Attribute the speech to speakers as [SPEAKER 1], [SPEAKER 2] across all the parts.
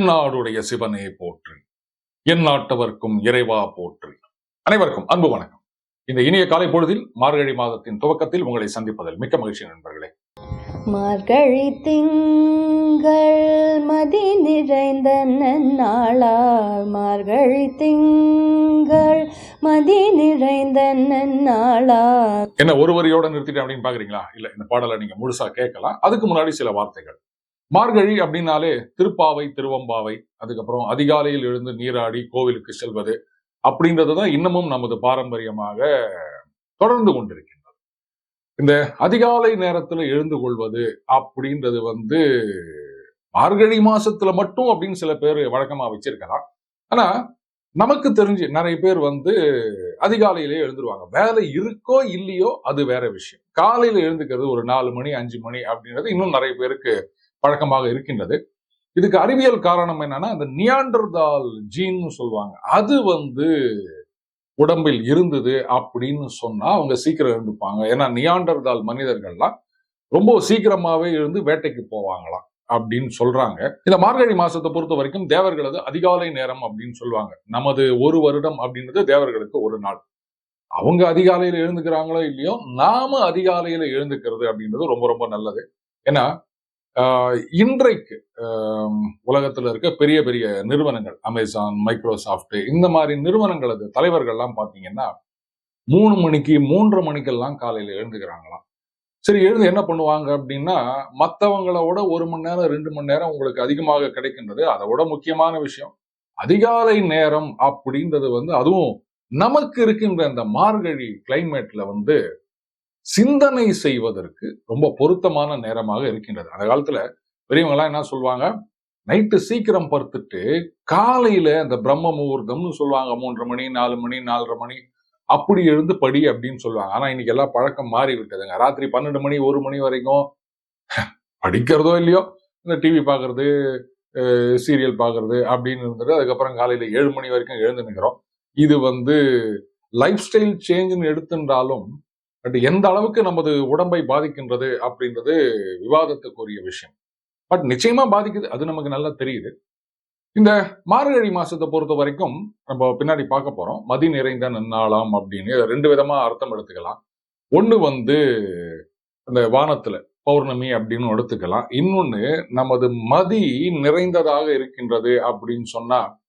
[SPEAKER 1] தென்னாடுடைய சிவனே போற்றி. என் நாட்டவர்க்கும் இறைவா போற்றி. அனைவருக்கும் அன்பு வணக்கம். இந்த இனிய காலை பொழுதில் மார்கழி மாதத்தின் துவக்கத்தில் உங்களை சந்திப்பதில் மிக்க மகிழ்ச்சி நண்பர்களே.
[SPEAKER 2] மார்கழி திங்கள் மதி நிறைந்த நன்னாளார் மார்கழி திங்கள் மதி நிறைந்த நன்னாளார்
[SPEAKER 1] என்ன ஒரு வரியோட நிறுத்திட்டேன் அப்படின்னு பாக்குறீங்களா இல்ல இந்த பாடலை நீங்க முழுசா கேட்கலாம். அதுக்கு முன்னாடி சில வார்த்தைகள். மார்கழி அப்படின்னாலே திருப்பாவை திருவம்பாவை அதுக்கப்புறம் அதிகாலையில் எழுந்து நீராடி கோவிலுக்கு செல்வது அப்படின்றது தான் இன்னமும் நமது பாரம்பரியமாக தொடர்ந்து கொண்டிருக்கின்றது. இந்த அதிகாலை நேரத்துல எழுந்து கொள்வது அப்படின்றது வந்து மார்கழி மாசத்துல மட்டும் அப்படின்னு சில பேர் வழக்கமா வச்சிருக்கலாம். ஆனா நமக்கு தெரிஞ்சு நிறைய பேர் வந்து அதிகாலையிலே எழுந்துருவாங்க. வேலை இருக்கோ இல்லையோ அது வேற விஷயம். காலையில எழுந்துக்கிறது ஒரு நாலு மணி அஞ்சு மணி அப்படின்றது இன்னும் நிறைய பேருக்கு பழக்கமாக இருக்கின்றது. இதுக்கு அறிவியல் காரணம் என்னன்னா அந்த நியாண்டர்தால் ஜீன்னு சொல்லுவாங்க. அது வந்து உடம்பில் இருந்தது அப்படின்னு சொன்னா அவங்க சீக்கிரம் இருந்துப்பாங்க. ஏன்னா நியாண்டர்தால் மனிதர்கள்லாம் ரொம்ப சீக்கிரமாவே எழுந்து வேட்டைக்கு போவாங்களாம் அப்படின்னு சொல்றாங்க. இந்த மார்கழி மாசத்தை பொறுத்த வரைக்கும் தேவர்களது அதிகாலை நேரம் அப்படின்னு சொல்லுவாங்க. நமது ஒரு வருடம் அப்படின்றது தேவர்களுக்கு ஒரு நாள். அவங்க அதிகாலையில எழுந்துக்கிறாங்களோ இல்லையோ நாம அதிகாலையில எழுந்துக்கிறது அப்படின்றது ரொம்ப ரொம்ப நல்லது. ஏன்னா இன்றைக்கு ஆஹ் உலகத்துல இருக்க பெரிய பெரிய நிறுவனங்கள் அமேசான் மைக்ரோசாஃப்ட் இந்த மாதிரி நிறுவனங்களது தலைவர்கள்லாம் பார்த்தீங்கன்னா மூணு மணிக்கு மூன்றரை மணிக்கெல்லாம் காலையில எழுந்துக்கிறாங்களாம். சரி எழுந்து என்ன பண்ணுவாங்க அப்படின்னா மற்றவங்களோட ஒரு மணி நேரம் ரெண்டு மணி நேரம் உங்களுக்கு அதிகமாக கிடைக்கின்றது அதை விட முக்கியமான விஷயம். அதிகாலை நேரம் அப்படின்றது வந்து அதுவும் நமக்கு இருக்கின்ற அந்த மார்கழி கிளைமேட்ல வந்து சிந்தனை செய்வதற்கு ரொம்ப பொருத்தமான நேரமாக இருக்கின்றது. அந்த காலத்துல பெரியவங்க எல்லாம் என்ன சொல்லுவாங்க நைட்டு சீக்கிரம் படுத்துட்டு காலையில அந்த பிரம்ம முகூர்த்தம்னு சொல்லுவாங்க. மூன்றரை மணி நாலு மணி நாலரை மணி. அப்படி எழுந்து படி அப்படின்னு சொல்லுவாங்க. ஆனா இன்னைக்கு எல்லாம் பழக்கம் மாறி விட்டதுங்க ராத்திரி பன்னெண்டு மணி ஒரு மணி வரைக்கும் படிக்கிறதோ இல்லையோ இந்த டிவி பார்க்கறது சீரியல் பார்க்கறது அப்படின்னு இருந்துட்டு அதுக்கப்புறம் காலையில ஏழு மணி வரைக்கும் எழுந்து நிற்கிறோம் இது வந்து லைஃப் ஸ்டைல் சேஞ்சுன்னு எடுத்துட்டாலும் பட் எந்த அளவுக்கு நமது உடம்பை பாதிக்கின்றது அப்படின்றது விவாதத்துக்குரிய விஷயம். பட் நிச்சயமா பாதிக்குது. அது நமக்கு நல்லா தெரியுது. இந்த மார்கழி மாசத்தை பொறுத்த வரைக்கும் நம்ம பின்னாடி பார்க்க போறோம். மதி நிறைந்த நன்னாளாம் அப்படின்னு. ரெண்டு விதமா அர்த்தம் எடுத்துக்கலாம். ஒண்ணு வந்து அந்த வானத்துல பௌர்ணமி அப்படின்னு எடுத்துக்கலாம். இன்னொன்னு நமது மதி நிறைந்ததாக இருக்கின்றது அப்படின்னு சொன்னா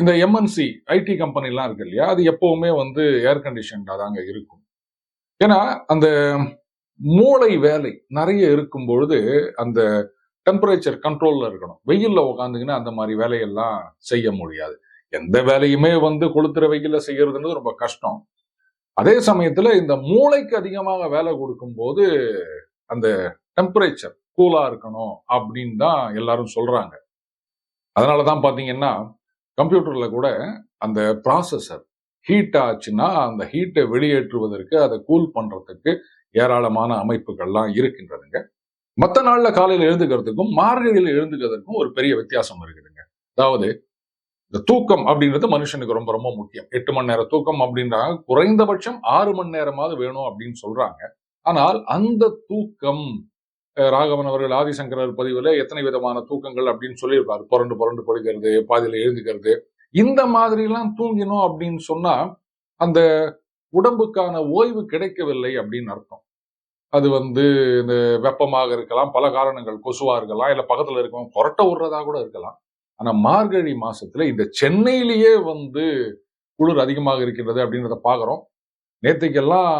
[SPEAKER 1] இந்த எம்என்சி ஐடி கம்பெனிலாம் இருக்கு இல்லையா? அது எப்பவுமே வந்து ஏர் கண்டிஷன்டா தாங்க இருக்கும். ஏன்னா அந்த மூளை வேலை நிறைய இருக்கும் பொழுது அந்த டெம்பரேச்சர் கண்ட்ரோல்ல இருக்கணும். வெயிலில் உட்காந்துங்கன்னா அந்த மாதிரி வேலையெல்லாம் செய்ய முடியாது. எந்த வேலையுமே வந்து கொளுத்துற வெயில்ல செய்யறதுன்றது ரொம்ப கஷ்டம். அதே சமயத்தில் இந்த மூளைக்கு அதிகமாக வேலை கொடுக்கும்போது அந்த டெம்பரேச்சர் கூலாக இருக்கணும் அப்படின்னு தான் எல்லாரும் சொல்றாங்க. அதனாலதான் பார்த்தீங்கன்னா கம்ப்யூட்டர்ல கூட அந்த ப்ராசஸர் ஹீட் ஆச்சுன்னா அந்த ஹீட்டை வெளியேற்றுவதற்கு அதை கூல் பண்றதுக்கு ஏராளமான அமைப்புகள்லாம் இருக்கின்றதுங்க. மற்ற நாள்ல காலையில எழுந்துக்கிறதுக்கும் மார்கழியில எழுந்துக்கிறதுக்கும் ஒரு பெரிய வித்தியாசம் இருக்குதுங்க. அதாவது இந்த தூக்கம் அப்படின்றது மனுஷனுக்கு ரொம்ப ரொம்ப முக்கியம். எட்டு மணி நேரம் தூக்கம் அப்படின்றாங்க குறைந்தபட்சம் ஆறு மணி நேரமாவது வேணும் அப்படின்னு சொல்றாங்க. ஆனால் அந்த தூக்கம் ராகவன் அவர்கள் ஆதிசங்கரர் பதிவில் எத்தனை விதமான தூக்கங்கள் அப்படின்னு சொல்லியிருப்பார். புரண்டு புரண்டு படுக்கிறது பாதியில் எழுந்துக்கிறது. இந்த மாதிரிலாம் தூங்கினோம் அப்படின்னு சொன்னா அந்த உடம்புக்கான ஓய்வு கிடைக்கவில்லை அப்படின்னு அர்த்தம். அது வந்து இந்த வெப்பமாக இருக்கலாம் பல காரணங்கள் கொசுவா இருக்கலாம் இல்ல பக்கத்தில் இருக்கவங்க கொரட்டை விடுறதா கூட இருக்கலாம். ஆனால் மார்கழி மாசத்துல இந்த சென்னையிலேயே வந்து குளிர் அதிகமாக இருக்கின்றது அப்படின்றத பார்க்குறோம் நேற்றுக்கெல்லாம்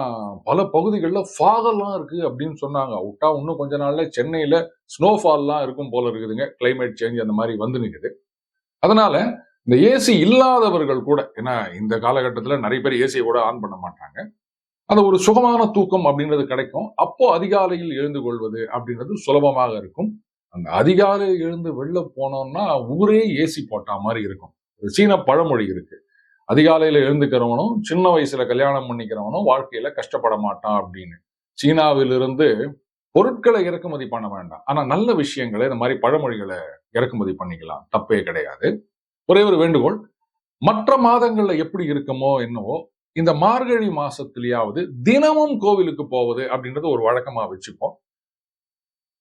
[SPEAKER 1] பல பகுதிகளில் ஃபாகெல்லாம் இருக்கு அப்படின்னு சொன்னாங்க. விட்டா இன்னும் கொஞ்ச நாள்ல சென்னையில ஸ்னோஃபால்லாம் இருக்கும் போல இருக்குதுங்க. கிளைமேட் சேஞ்ச் அந்த மாதிரி வந்து நிற்குது அதனால இந்த ஏசி இல்லாதவர்கள் கூட ஏன்னா இந்த காலகட்டத்தில் நிறைய பேர் ஏசியை கூட ஆன் பண்ண மாட்டாங்க. அந்த ஒரு சுகமான தூக்கம் அப்படின்றது கிடைக்கும். அப்போ அதிகாலையில் எழுந்து கொள்வது அப்படின்றது சுலபமாக இருக்கும். அந்த அதிகாலையில் எழுந்து வெளில போனோம்னா ஊரே ஏசி போட்டா மாதிரி இருக்கும். ஒரு சீன பழமொழி இருக்கு. அதிகாலையில எழுந்துக்கிறவனும் சின்ன வயசுல கல்யாணம் பண்ணிக்கிறவனும் வாழ்க்கையில கஷ்டப்பட மாட்டான் அப்படின்னு. சீனாவிலிருந்து பொருட்களை இறக்குமதி பண்ண வேண்டாம். ஆனா நல்ல விஷயங்களை இந்த மாதிரி பழமொழிகளை இறக்குமதி பண்ணிக்கலாம். தப்பே கிடையாது. ஒரே ஒரு வேண்டுகோள் மற்ற மாதங்கள்ல எப்படி இருக்குமோ என்னவோ இந்த மார்கழி மாசத்திலேயாவது தினமும் கோவிலுக்கு போவது அப்படின்றது ஒரு வழக்கமா வச்சுப்போம்.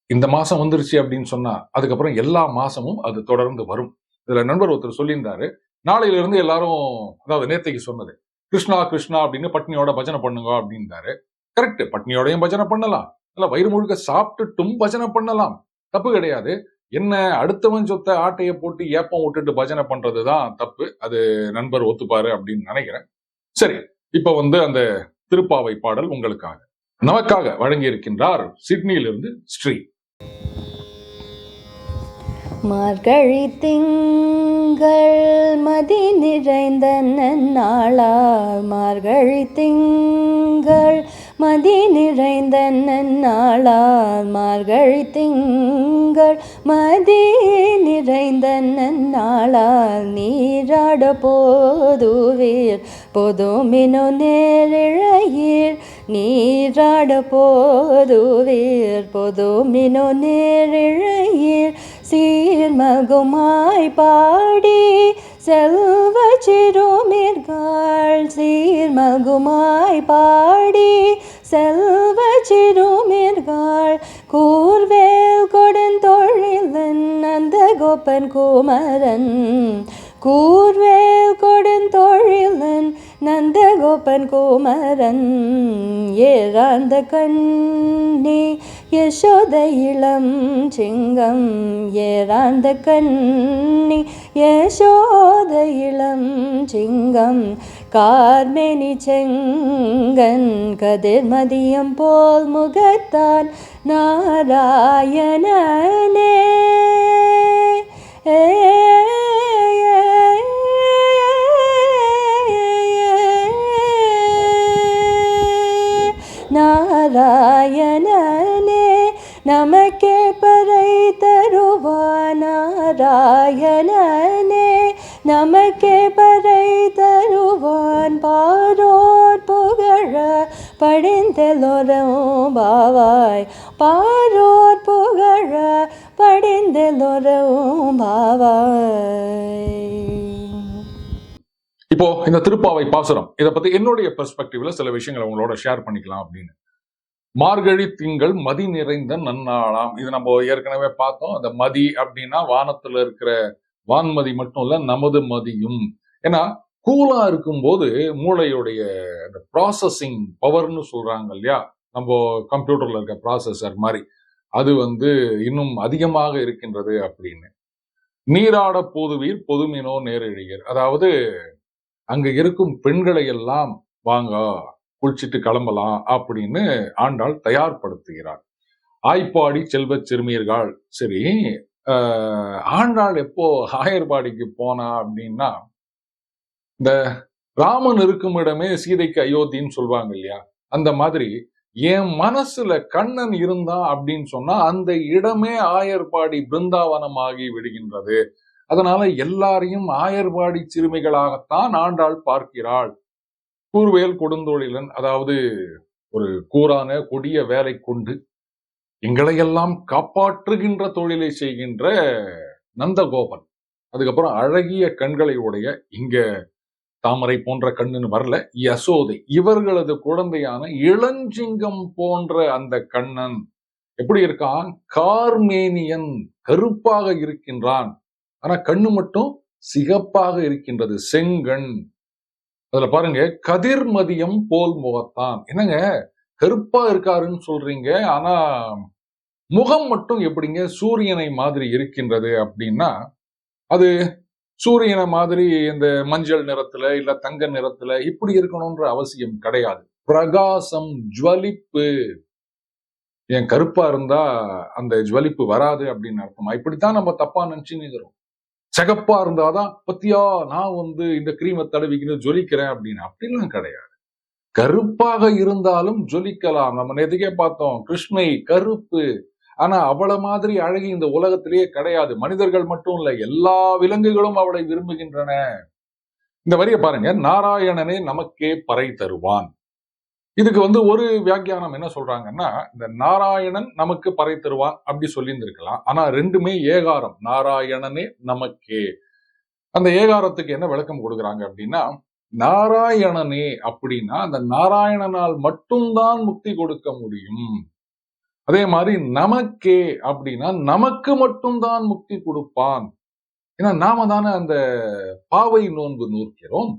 [SPEAKER 1] இந்த மாசம் வந்துருச்சு அப்படின்னு சொன்னா அதுக்கப்புறம் எல்லா மாசமும் அது தொடர்ந்து வரும். இதுல நண்பர் ஒருத்தர் சொல்லியிருந்தாரு நாளையில இருந்து எல்லாரும் அதாவது நேத்தைக்கு சொன்னது கிருஷ்ணா கிருஷ்ணா அப்படின்னு பட்னியோட பஜனை பண்ணுங்க அப்படின்றாரு. கரெக்ட் பட்னியோடையும் பஜனை பண்ணலாம். இல்ல வயிறு முழுக்க சாப்பிட்டுட்டும் பஜனை பண்ணலாம். தப்பு கிடையாது. என்ன அடுத்தவன் சொத்த ஆட்டையை போட்டு ஏப்பம் விட்டுட்டு பஜனை பண்றதுதான் தப்பு. அது நண்பர் ஒத்துப்பாரு அப்படின்னு நினைக்கிறேன். சரி இப்ப வந்து அந்த திருப்பாவை பாடல் உங்களுக்காக. நமக்காக வழங்கி இருக்கின்றார் சிட்னியிலிருந்து ஸ்ரீ.
[SPEAKER 2] மார்கழி திங்கள் மதி நிறைந்த நன்னாளார் மார்கழி திங்கள் மதி நிறைந்த நன்னாளார் மார்கழி திங்கள் மதி நிறைந்த நன்னாளார் நீராட போதுவீர் பொதுமினு நேரிழையீர் நீராட போதுவீர் பொதுமினு நேரிழையீர் சீர்மகுமாய் பாடி செல்வ சிறுமிர்கள் சீர்மகுமாய் பாடி செல்வ சிறுமிர்கள் கூர்வேல் கொடுந்தொழிலன் அந்த கோப்பன் குமரன். கூர்வேல் கொடுந்தொழிலன் நந்தகோபன் குமரன். ஏறாந்த கண் யசோத இளம் சிங்கம் ஏறாந்த கண்ணி யசோத இளம் சிங்கம் கார்மேனி செங்கன் கதிர் மதியம் போல் நமக்கே பறை தருவான். பாரோர் புகழ படிந்தெல்லோரும் பாவாய். பாரோர் புகழ படிந்தெல்லோரும் பாவாய்.
[SPEAKER 1] இப்போ இந்த திருப்பாவை பாசுரம் இதை பத்தி என்னுடைய பெர்ஸ்பெக்டிவ்ல சில விஷயங்களை உங்களோட ஷேர் பண்ணிக்கலாம் அப்படின்னு. மார்கழி திங்கள் மதி நிறைந்த நன்னாளாம். இது நம்ம ஏற்கனவே பார்த்தோம். அந்த மதி அப்படின்னா வானத்துல இருக்கிற வான்மதி மட்டும் இல்ல நமது மதியும். ஏன்னா கூலா இருக்கும்போது மூளையுடைய அந்த ப்ராசஸிங் பவர்னு சொல்றாங்க இல்லையா? நம்ம கம்ப்யூட்டர்ல இருக்க ப்ராசஸர் மாதிரி. அது வந்து இன்னும் அதிகமாக இருக்கின்றது அப்படின்னு. நீராட போதுவீர் பொதுமினோ நேரழிகர் அதாவது அங்க இருக்கும் பெண்களை எல்லாம் வாங்க குளிச்சிட்டு கிளம்பலாம் அப்படின்னு ஆண்டாள் தயார்படுத்துகிறார் ஆய்ப்பாடி செல்வச் சிறுமியர்கள். சரி ஆண்டாள் எப்போ ஆயர்பாடிக்கு போனா அப்படின்னா இந்த ராமன் இருக்கும் இடமே சீதைக்கு அயோத்தின்னு சொல்லுவாங்க இல்லையா? அந்த மாதிரி என் மனசுல கண்ணன் இருந்தான் அப்படின்னு சொன்னா அந்த இடமே ஆயர்பாடி பிருந்தாவனமாகி விடுகின்றது. அதனால எல்லாரையும் ஆயர்பாடி சிறுமிகளாகத்தான் ஆண்டாள் பார்க்கிறாள். கூர்வேல் கொடுந்தொழிலன் அதாவது ஒரு கூரான கொடிய வேலை கொண்டு எங்களையெல்லாம் காப்பாற்றுகின்ற தொழிலை செய்கின்ற நந்தகோபன். அதுக்கப்புறம் அழகிய கண்களை உடைய இங்க தாமரை போன்ற கண்ணுன்னு வரல யசோதை. இவர்களது குழந்தையான இளஞ்சிங்கம் போன்ற அந்த கண்ணன் எப்படி இருக்கான்? கார்மேனியன் கருப்பாக இருக்கின்றான். ஆனா கண்ணு மட்டும் சிகப்பாக இருக்கின்றது செங்கண். அதுல பாருங்க கதிர்மதியம் போல் முகத்தான். என்னங்க? கருப்பா இருக்காருன்னு சொல்றீங்க. ஆனா முகம் மட்டும் எப்படிங்க சூரியனை மாதிரி இருக்கின்றது அப்படின்னா அது சூரியனை மாதிரி இந்த மஞ்சள் நிறத்துல இல்ல தங்க நிறத்துல இப்படி இருக்கணும்ன்ற அவசியம் கிடையாது. பிரகாசம் ஜுவலிப்பு. என் கருப்பா இருந்தா அந்த ஜுவலிப்பு வராது அப்படின்னு அர்த்தமா? இப்படித்தான் நம்ம தப்பா நினைச்சுன்னு சிகப்பா இருந்தாதான் பத்தியா நான் வந்து இந்த கிரீமை தடவிக்கின்னு ஜொலிக்கிறேன் அப்படின்னு. அப்படிலாம் கிடையாது. கருப்பாக இருந்தாலும் ஜொலிக்கலாம். நம்ம நேற்றுக்கே பார்த்தோம் கிருஷ்ணை கருப்பு. ஆனா அவளை மாதிரி அழகி இந்த உலகத்திலேயே கிடையாது. மனிதர்கள் மட்டும் இல்ல எல்லா விலங்குகளும் அவளை விரும்புகின்றன. இந்த வரிய பாருங்க நாராயணனே நமக்கே பறை தருவான். இதுக்கு வந்து ஒரு வியாக்கியானம் என்ன சொல்றாங்கன்னா இந்த நாராயணன் நமக்கு பறை தருவான் அப்படி சொல்லியிருந்திருக்கலாம். ஆனா ரெண்டுமே ஏகாரம். நாராயணனே நமக்கே. அந்த ஏகாரத்துக்கு என்ன விளக்கம் கொடுக்குறாங்க அப்படின்னா நாராயணனே அப்படின்னா அந்த நாராயணனால் மட்டும்தான் முக்தி கொடுக்க முடியும். அதே மாதிரி நமக்கே அப்படின்னா நமக்கு மட்டும்தான் முக்தி கொடுப்பான். ஏன்னா நாம தானே அந்த பாவை நோன்பு நூற்கிறோம்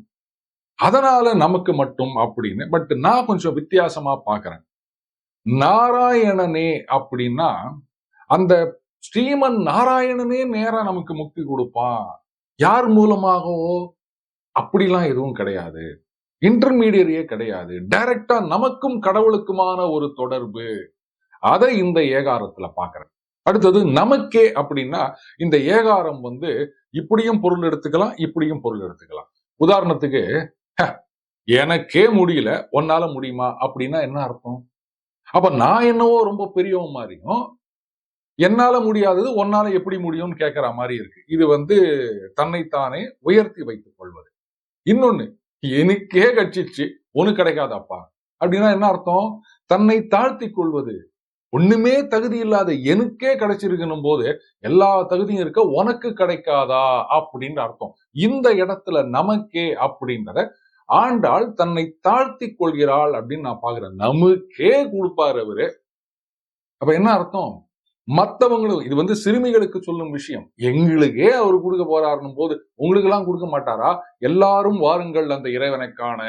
[SPEAKER 1] அதனால நமக்கு மட்டும் அப்படின்னு பட் நான் கொஞ்சம் வித்தியாசமா பாக்குறேன் நாராயணனே அப்படின்னா அந்த ஸ்ரீமன் நாராயணனே நேரா நமக்கு முக்தி கொடுப்பான். யார் மூலமாகவோ அப்படிலாம் எதுவும் கிடையாது. இன்டர்மீடியரியே கிடையாது. டைரக்டா நமக்கும் கடவுளுக்குமான ஒரு தொடர்பு. அதை இந்த ஏகாரத்துல பாக்குறேன் அடுத்தது நமக்கே அப்படின்னா இந்த ஏகாரம் வந்து இப்படியும் பொருள் எடுத்துக்கலாம் இப்படியும் பொருள் எடுத்துக்கலாம். உதாரணத்துக்கு "ஹ, எனக்கே முடியல உன்னால முடியுமா? அப்படின்னா என்ன அர்த்தம்? அப்ப நான் என்னவோ ரொம்ப பெரியவன் மாதிரியும் என்னால முடியாதது உன்னால எப்படி முடியும்னு கேட்கிற மாதிரி இருக்கு. இது வந்து தன்னைத்தானே உயர்த்தி வைத்துக் கொள்வது. இன்னொன்னு எனக்கே கட்சிச்சு ஒண்ணு கிடைக்காதாப்பா. அப்படின்னா என்ன அர்த்தம்? தன்னை தாழ்த்தி கொள்வது. ஒண்ணுமே தகுதி இல்லாத எனக்கே கிடைச்சிருக்கணும் போது எல்லா தகுதியும் இருக்க உனக்கு கிடைக்காதா? அப்படின்னு அர்த்தம். இந்த இடத்துல நமக்கே அப்படின்றத ஆண்டாள் தன்னை தாழ்த்தி கொள்கிறாள் அப்படின்னு நான் பாக்குறேன். நமக்கே கொடுப்பாரு அவரு. அப்ப என்ன அர்த்தம்? மத்தவங்களும் இது வந்து சிறுமிகளுக்கு சொல்லும் விஷயம். எங்களுக்கே அவர் கொடுக்க போறாருன்னும் போது உங்களுக்கு எல்லாம் கொடுக்க மாட்டாரா? எல்லாரும் வாருங்கள் அந்த இறைவனை காண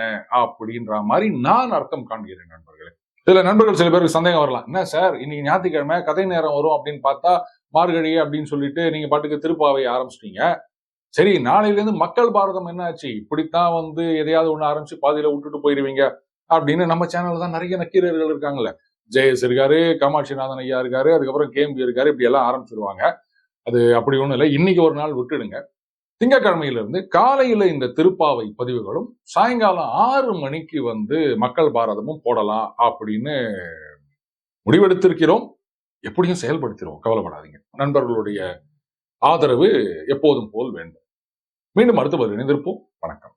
[SPEAKER 1] அப்படின்ற மாதிரி நான் அர்த்தம் காண்கிறேன் நண்பர்களே. இதுல நண்பர்கள் சில பேருக்கு சந்தேகம் வரலாம். என்ன சார் இன்னைக்கு ஞாயிற்றுக்கிழமை கதை நேரம் வரும் அப்படின்னு பார்த்தா மார்கழி அப்படின்னு சொல்லிட்டு நீங்க பாட்டுக்கு திருப்பாவை ஆரம்பிச்சிட்டீங்க. சரி நாளையிலேருந்து மக்கள் பாரதம் என்ன ஆச்சு? இப்படித்தான் வந்து எதையாவது ஒண்ணு ஆரம்பிச்சு பாதியில விட்டுட்டு போயிருவீங்க அப்படின்னு நம்ம சேனல்ல தான் நிறைய நக்கீரர்கள் இருக்காங்கல்ல. ஜெயஸ் இருக்காரு காமாட்சிநாதன் ஐயா இருக்காரு அதுக்கப்புறம் கேம்பி இருக்காரு இப்படி எல்லாம் ஆரம்பிச்சிருவாங்க. அது அப்படி ஒன்றும் இல்லை. இன்னைக்கு ஒரு நாள் விட்டுடுங்க. திங்கட்கிழமையில இருந்து காலையில இந்த திருப்பாவை பதிவுகளும் சாயங்காலம் ஆறு மணிக்கு வந்து மக்கள் பாரதமும் போடலாம் அப்படின்னு முடிவெடுத்திருக்கிறோம். எப்படியும் செயல்படுத்திடுவோம் கவலைப்படாதீங்க. நண்பர்களுடைய ஆதரவு எப்போதும் போல் வேண்டும். மீண்டும் அடுத்த பதிவு இணைந்திருப்போம் வணக்கம்.